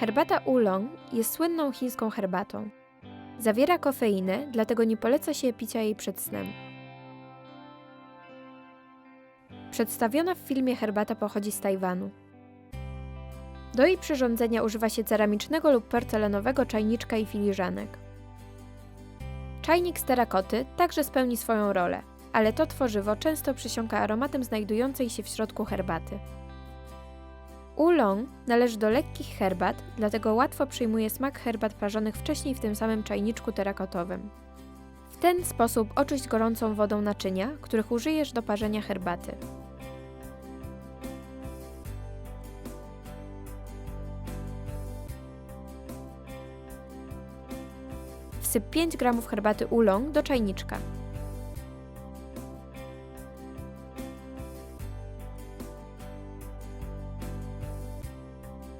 Herbata oolong jest słynną chińską herbatą. Zawiera kofeinę, dlatego nie poleca się picia jej przed snem. Przedstawiona w filmie herbata pochodzi z Tajwanu. Do jej przyrządzenia używa się ceramicznego lub porcelanowego czajniczka i filiżanek. Czajnik z terakoty także spełni swoją rolę, ale to tworzywo często przysiąka aromatem znajdującej się w środku herbaty. Oolong należy do lekkich herbat, dlatego łatwo przyjmuje smak herbat parzonych wcześniej w tym samym czajniczku terakotowym. W ten sposób oczyść gorącą wodą naczynia, których użyjesz do parzenia herbaty. Wsyp 5 g herbaty oolong do czajniczka.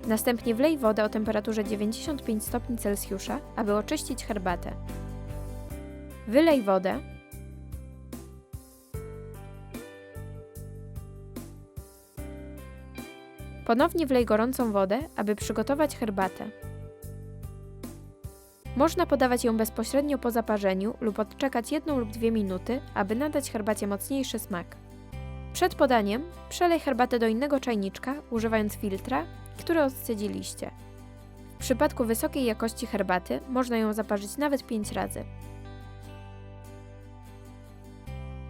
Następnie wlej wodę o temperaturze 95 stopni Celsjusza, aby oczyścić herbatę. Wylej wodę. Ponownie wlej gorącą wodę, aby przygotować herbatę. Można podawać ją bezpośrednio po zaparzeniu lub odczekać jedną lub dwie minuty, aby nadać herbacie mocniejszy smak. Przed podaniem przelej herbatę do innego czajniczka, używając filtra, który odcedziliście. W przypadku wysokiej jakości herbaty można ją zaparzyć nawet 5 razy.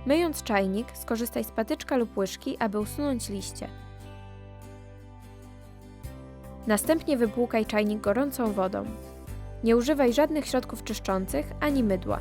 Myjąc czajnik, skorzystaj z patyczka lub łyżki, aby usunąć liście. Następnie wypłukaj czajnik gorącą wodą. Nie używaj żadnych środków czyszczących ani mydła.